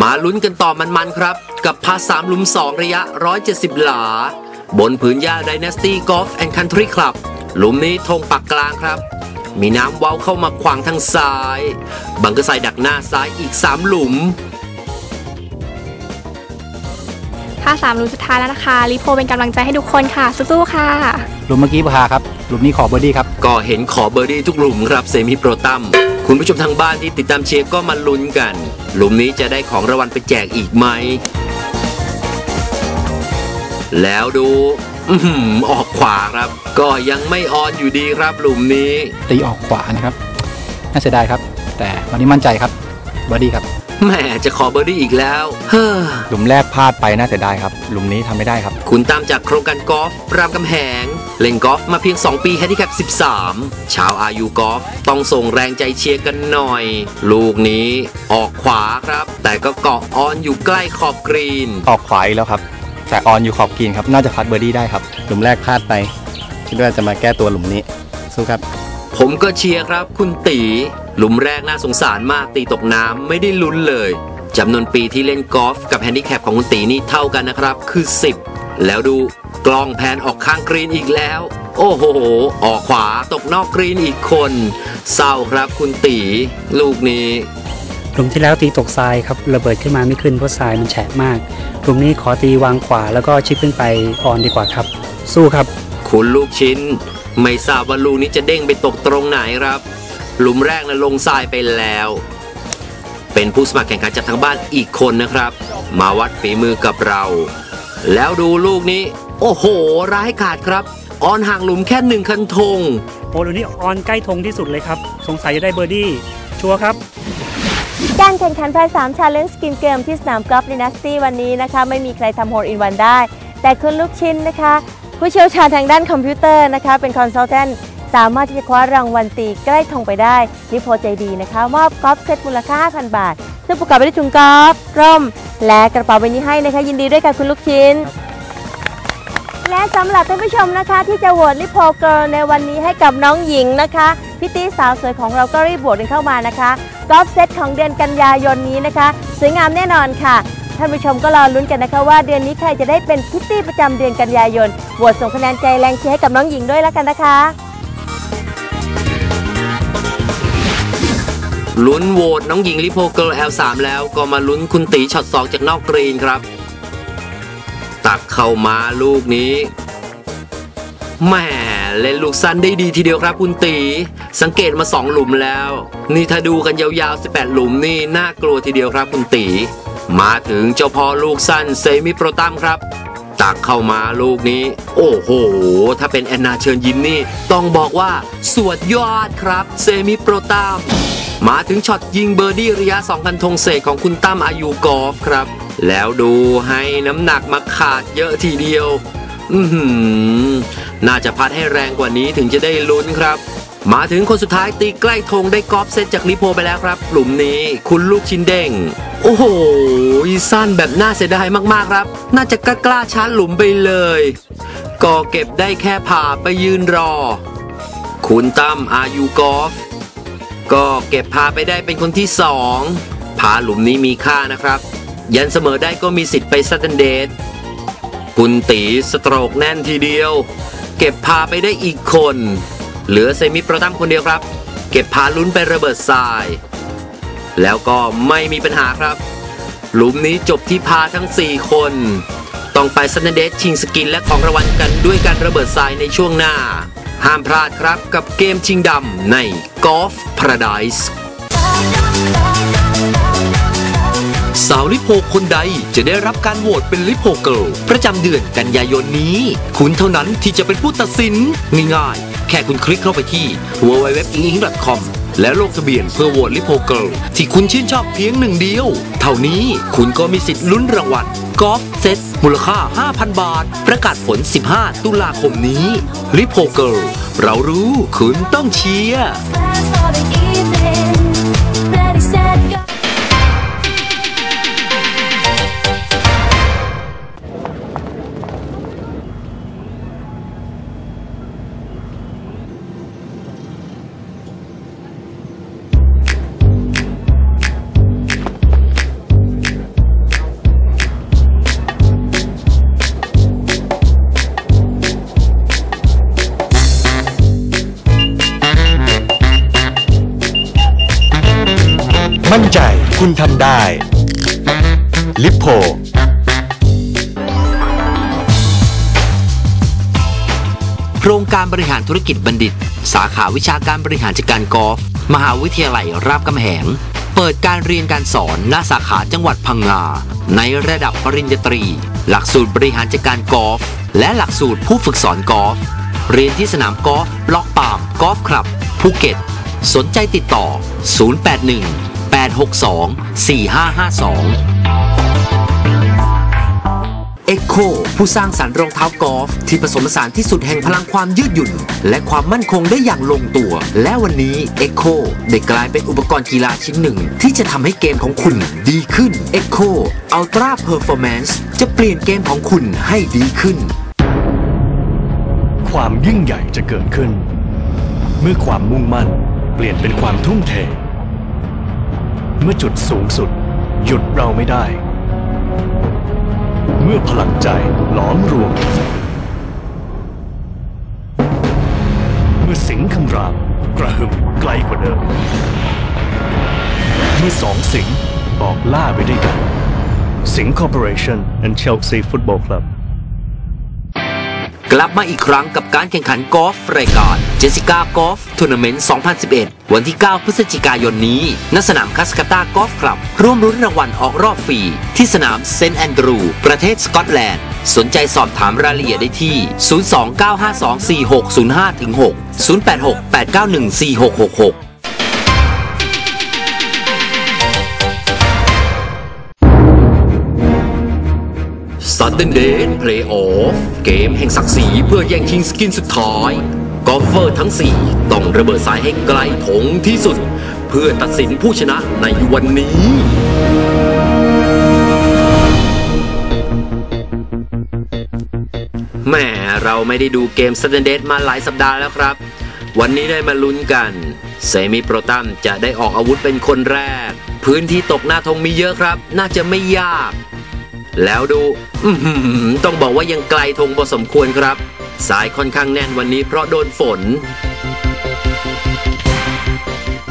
มาลุ้นกันต่อมันๆครับ กับพาสามหลุม 2 ระยะ 170 หลา บนผืนหญ้า Dynasty Golf and Country Club หลุมนี้ธงปักกลางครับ มีน้ำเว้าเข้ามาขวางทางซ้าย บังกะไซดักหน้าซ้ายอีก 3 หลุมถ้าสามหลุมสุดท้ายแล้วนะคะรีโพเป็นกำลังใจให้ทุกคนค่ะ สู้ๆค่ะ หลุมเมื่อกี้พาครับ หลุมนี้ขอเบอร์ดี้ครับ ก็เห็นขอเบอร์ดี้ทุกหลุมครับเซมิโปรตัม คุณผู้ชมทางบ้านที่ติดตามเชียร์ก็มาลุ้นกัน หลุมนี้จะได้ของรางวัลไปแจกอีกไหม แล้วดูอื้ออกขวาครับ ก็ยังไม่ออนอยู่ดีครับหลุมนี้ ตีออกขวานะครับ น่าเสียดายครับ แต่วันนี้มั่นใจครับบอร์ดี้ครับ แหม่จะขอเบอร์ดี้อีกแล้วเฮ้อหลุมแรกพลาดไปน่าเสียดายครับ หลุมนี้ทำไม่ได้ครับ คุณตามจากโครงการกอล์ฟรามกำแหง เล่นกอล์ฟมาเพียง 2 ปีแฮนดิแคป 13 ชาวอายุกอล์ฟต้องส่งแรงใจเชียร์กันหน่อย ลูกนี้ออกขวาครับ แต่ก็เกาะออนอยู่ใกล้ขอบกรีน ออกขวาอีกแล้วครับแต่ออนอยู่ขอบกรีนครับน่าจะพัดเบอร์ดี้ได้ครับ หลุมแรกพลาดไปคิดว่าจะมาแก้ตัวหลุมนี้สู้ครับ ผมก็เชียร์ครับ คุณตี หลุมแรกน่าสงสารมากตีตกน้ำไม่ได้ลุ้นเลยจำนวนปีที่เล่นกอล์ฟกับแฮนดิแคปของคุณตีนี่เท่ากันนะครับ คือ 10 แล้วดูกล้องแพนออกข้างกรีนอีกแล้ว โอ้โห ออกขวาตกนอกกรีนอีกคน เศร้าครับคุณตีลูกนี้หลุมที่แล้วตีตกทรายครับระเบิดขึ้นมาไม่ขึ้นเพราะทรายมันแฉะมากหลุมนี้ขอตีวางขวาแล้วก็ชิปขึ้นไปออนดีกว่าครับ สู้ครับ คุณลูกชิ้น ไม่ทราบว่าลูกนี้จะเด้งไปตกตรงไหนครับ หลุมแรกนะลงทรายไปแล้ว เป็นผู้สมัครแข่งขันจากทางบ้านอีกคนนะครับ มาวัดฝีมือกับเรา แล้วดูลูกนี้ โอ้โห ร้ายกาจครับออนห่างหลุมแค่หนึ่งคันธงโอ้หลุมนี้ออนใกล้ธงที่สุดเลยครับ สงสัยจะได้เบอร์ดี้ชัวร์ครับการแข่งขันภาย3 Challenge Skin Game ที่สนามกอล์ฟดินาสตี้วันนี้นะคะ ไม่มีใครทำโฮลอินวันได้ แต่คุณลูกชิ้นนะคะ ผู้เชี่ยวชาญทางด้านคอมพิวเตอร์นะคะ เป็นคอนซัลแทน สามารถที่จะคว้ารางวัลตีใกล้ทงไปได้นิโพใจดีนะคะ มอบกอล์ฟเซตมูลค่า 5,000 บาท ซึ่งประกอบไปด้วยถุงกอล์ฟร่ม และกระเป๋าใบนี้ให้นะคะ ยินดีด้วยค่ะคุณลูกชิ้น และสำหรับท่านผู้ชมนะคะ ที่จะโหวตลิโพเกิร์ลในวันนี้ให้กับน้องหญิงนะคะพิตตี้สาวสวยของเราก็รีบโหวตกันเข้ามานะคะกอล์ฟเซตของเดือนกันยายนนี้นะคะสวยงามแน่นอนค่ะท่านผู้ชมก็รอลุ้นกันนะคะว่าเดือนนี้ใครจะได้เป็นพิตตี้ประจำเดือนกันยายนโหวตส่งคะแนนใจแรงเชียร์ให้กับน้องหญิงด้วยแล้วกันนะคะ ลุ้นโหวตน้องหญิงลิโพเกิร์ล L3 แล้วก็มาลุ้นคุณตีช็อตสองจากนอกกรีนครับ ตักเข้ามาลูกนี้แหม่เล่นลูกสั้นได้ดีทีเดียวครับคุณตี สังเกตมาสองหลุมแล้ว นี่ถ้าดูกันยาวๆ 18 หลุมนี่น่ากลัวทีเดียวครับคุณตี มาถึงเจ้าพ่อลูกสั้นเซมิโปรตัมครับ ตักเข้ามาลูกนี้ โอ้โห ถ้าเป็นแอนนาเชิญยิ้มนี่ ต้องบอกว่าสวดยอดครับเซมิโปรตัม มาถึงช็อตยิงเบอร์ดี้ระยะ2คันธงเศษของคุณตั้มอายุกอล์ฟครับ แล้วดูให้น้ำหนักมาขาดเยอะทีเดียว อือหือน่าจะพัดให้แรงกว่านี้ถึงจะได้ลุ้นครับ มาถึงคนสุดท้ายตีใกล้ธงได้กอล์ฟเซตจากลิโพไปแล้วครับ หลุมนี้คุณลูกชิ้นเด้ง โอ้โหสั้นแบบน่าเสียดายมากๆครับ น่าจะกล้ากล้าชาร์จหลุมไปเลย ก็เก็บได้แค่ผ่าไปยืนรอ คุณตั้มอายุกอล์ฟ ก็เก็บพาไปได้เป็นคนที่สองพาหลุมนี้มีค่านะครับ ยันเสมอได้ก็มีสิทธิ์ไปซัตเทนเดทคุณตีสโตรกแน่นทีเดียว เก็บพาไปได้อีกคน เหลือเซมิปรตัมคนเดียวครับ เก็บพาลุ้นไประเบิดทราย แล้วก็ไม่มีปัญหาครับ หลุมนี้จบที่พาทั้ง 4 คน ต้องไปซันเดสชิงสกินและของรางวัลกันด้วยการระเบิดทรายในช่วงหน้า ห้ามพลาดครับกับเกมชิงดำใน Golf Paradise สาวลิโพคนใดจะได้รับการโหวตเป็นลิโพเกิลประจำเดือนกันยายนนี้ คุณเท่านั้นที่จะเป็นผู้ตัดสินง่ายๆแค่คุณคลิกเข้าไปที่ www.inging.com แล้วลงทะเบียนเพื่อโหวตลิโพเกิลที่คุณชื่นชอบเพียงหนึ่งเดียว เท่านี้คุณก็มีสิทธิ์ลุ้นรางวัลกอล์ฟเซตมูลค่า 5,000 บาท ประกาศผล 15 ตุลาคมนี้ลิโพเกิล เรารู้คุณต้องเชียร์ ทำได้ ลิปโพโครงการบริหารธุรกิจบัณฑิต สาขาวิชาการบริหารจัดการกอล์ฟมหาวิทยาลัยรามคำแหง เปิดการเรียนการสอนณสาขาจังหวัดพังงา ในระดับปริญญาตรี หลักสูตรบริหารจัดการกอล์ฟและหลักสูตรผู้ฝึกสอนกอล์ฟเรียนที่สนามกอล์ฟล็อกปามกอล์ฟคลับภูเก็ต สนใจติดต่อ 081 862 4552เอ็กโคผู้สร้างสรรค์รองเท้ากอล์ฟที่ผสมผสานที่สุดแห่งพลังความยืดหยุ่น และความมั่นคงได้อย่างลงตัว และวันนี้เอ็กโคได้กลายเป็นอุปกรณ์กีฬาชิ้นหนึ่ง ที่จะทำให้เกมของคุณดีขึ้นเอ็กโคอัลตร้าเพอร์ฟอร์แมนซ์จะเปลี่ยนเกมของคุณให้ดีขึ้น ความยิ่งใหญ่จะเกิดขึ้น เมื่อความมุ่งมั่น เปลี่ยนเป็นความทุ่มเท เมื่อจุดสูงสุด หยุดเราไม่ได้ เมื่อพลังใจหลอมรวม เมื่อสิงห์คำรามกระหึ่มไกลกว่าเดิม เมื่อสองสิงห์ออกล่าไปด้วยกันสิงห์คอร์ปอเรชั่น and Chelsea Football Club กลับมาอีกครั้งกับการแข่งขันกอล์ฟรายการเจสิก้ากอล์ฟทัวร์นาเมนต์2011 วันที่ 9 พฤศจิกายนนี้ ณ สนามคัสกาตากอล์ฟคลับ ร่วมรุ้นรางวัลออกรอบฟรี ที่สนามเซนต์แอนดรู ประเทศสกอตแลนด์ สนใจสอบถามรายละเอียดได้ที่ 029524605-6 086-891-4666 ซัตเ n นเดนเพลย์ออฟเกมแห่งศักดิ์ศรีเพื่อแย่งชิงสกินสุดท้ายกอล์ฟเฟอร์ทั้ง 4 ต้องระเบิดสายให้ไกลถงที่สุด เพื่อตัดสินผู้ชนะในวันนี้แหมเราไม่ได้ดูเกมซัตเ n นเดนมาหลายสัปดาห์แล้วครับ วันนี้ได้มาลุ้นกันเซมิโปรตัมจะได้ออกอาวุธเป็นคนแรก พื้นที่ตกหน้าธงมีเยอะครับ น่าจะไม่ยาก แล้วดูต้องบอกว่ายังไกลธงพอสมควรครับ สายค่อนข้างแน่นวันนี้เพราะโดนฝน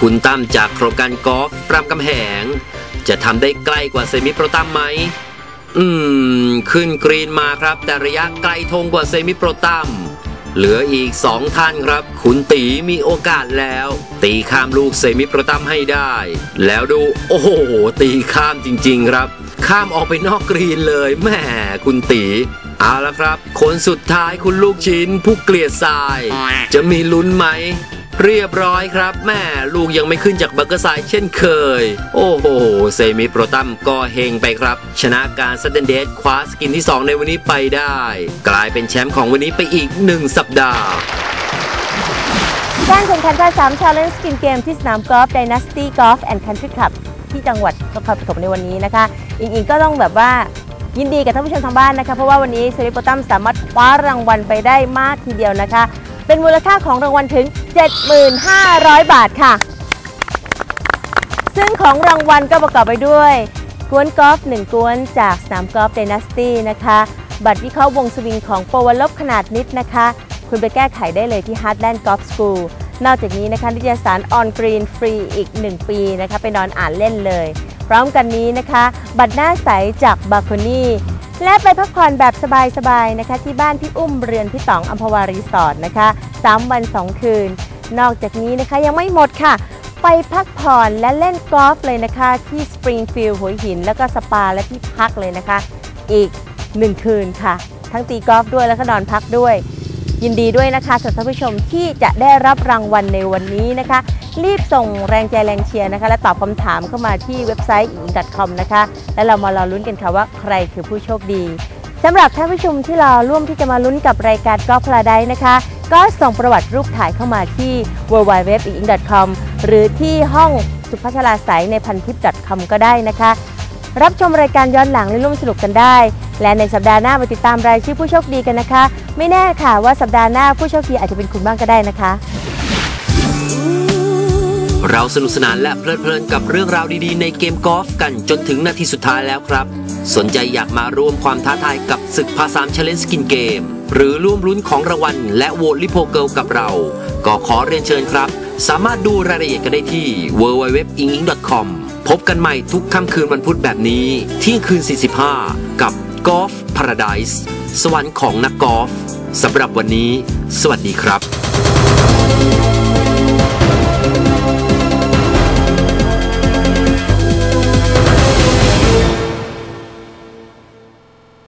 คุณตั้มจากโครงการกอล์ฟรามกำแหง จะทำได้ใกล้กว่าเซมิโปรตั้มไหม อืม ขึ้นกรีนมาครับ แต่ระยะไกลธงกว่าเซมิโปรตัมเหลืออีกสองท่านครับ คุณตีมีโอกาสแล้ว ตีข้ามลูกเซมิโปรตัมให้ได้ แล้วดู โอ้โห ตีข้ามจริง ๆ ครับ ข้ามออกไปนอกกรีนเลยแหมคุณตีเอาละครับ คนสุดท้ายคุณลูกชิ้น ผู้เกลียดทราย จะมีลุ้นไหม เรียบร้อยครับ แม่ลูกยังไม่ขึ้นจากบังเกอร์ไซด์เช่นเคย โอ้โห เซมิโปรตัมก็เฮงไปครับ ชนะการซัตเดนเดสคว้าสกินที่ 2 ในวันนี้ไปได้ กลายเป็นแชมป์ของวันนี้ไปอีก 1 สัปดาห์การแข่งขันภาษามชาเลนจ์สกินเกมที่สนามกอล์ฟ Dynasty Golf and Country Club ที่ จังหวัดนครปฐมในวันนี้นะคะอิงอิงก็ต้องแบบว่ายินดีกับท่านผู้ชมทางบ้านนะคะ เพราะว่าวันนี้เซริโปตัมสามารถคว้ารางวัลไปได้มากทีเดียวนะคะ เป็นมูลค่าของรางวัลถึง 7,500 บาทค่ะ ซึ่งของรางวัลก็ประกอบไปด้วยกวนกอล์ฟ1กวนจากสนามกอล์ฟ Dynasty นะคะ บัตรวิเคราะห์วงสวิงของโปรวันลบขนาดนิดนะคะ คุณไปแก้ไขได้เลยที่ Heartland Golf School นอกจากนี้นะคะนิตยสาร On Green ฟรีอีก 1 ปีนะคะไปนอนอ่านเล่นเลย พร้อมกันนี้นะคะ บัตรหน้าใสจากบาโคนี่และไปพักผ่อนแบบสบายๆนะคะ ที่บ้านพี่อุ้มเรือนพี่ต๋องอัมพวารีสอร์ทนะคะ 3 วัน 2 คืน นอกจากนี้นะคะยังไม่หมดค่ะ ไปพักผ่อนและเล่นกอล์ฟเลยนะคะ ที่สปริงฟิลด์หัวหิน แล้วก็สปาและที่พักเลยนะคะ อีก 1 คืนค่ะ ทั้งตีกอล์ฟด้วยแล้วก็นอนพักด้วย ยินดีด้วยนะคะสำหรับท่านผู้ชมที่จะได้รับรางวัลในวันนี้นะคะ รีบส่งแรงใจแรงเชียร์นะคะ และตอบคำถามเข้ามาที่เว็บไซต์ i n c o m นะคะ แล้วเรามารอลุ้นกันค่ะว่าใครคือผู้โชคดีสำหรับท่านผู้ชมที่รอร่วมที่จะมาลุ้นกับรายการกอล์ฟพลาไดนะคะ ก็ส่งประวัติรูปถ่ายเข้ามาที่ w w w i n c o m หรือที่ห้องสุพัชราสายในพันทิป .com ก็ได้นะคะ รับชมรายการย้อนหลังและร่วมสนุกกันได้ และในสัปดาห์หน้ามาติดตามรายชื่อผู้โชคดีกันนะคะ ไม่แน่ค่ะว่าสัปดาห์หน้าผู้โชคดีอาจจะเป็นคุณบ้างก็ได้นะคะ เราสนุกสนานและเพลิดเพลินกับเรื่องราวดีๆ ในเกมกอล์ฟกันจนถึงนาทีสุดท้ายแล้วครับ สนใจอยากมาร่วมความท้าทายกับศึกภาษามเชลเลนสกินเกม หรือร่วมลุ้นของรางวัลและโหวตลิโพเกิลกับเรา ก็ขอเรียนเชิญครับ สามารถดูรายละเอียดกันได้ที่ www.inging.com พบกันใหม่ทุกค่ำคืนวันพุธแบบนี้เที่ยงคืน 45 กับ Golf Paradise สวรรค์ของนักกอล์ฟสำหรับวันนี้ สวัสดีครับ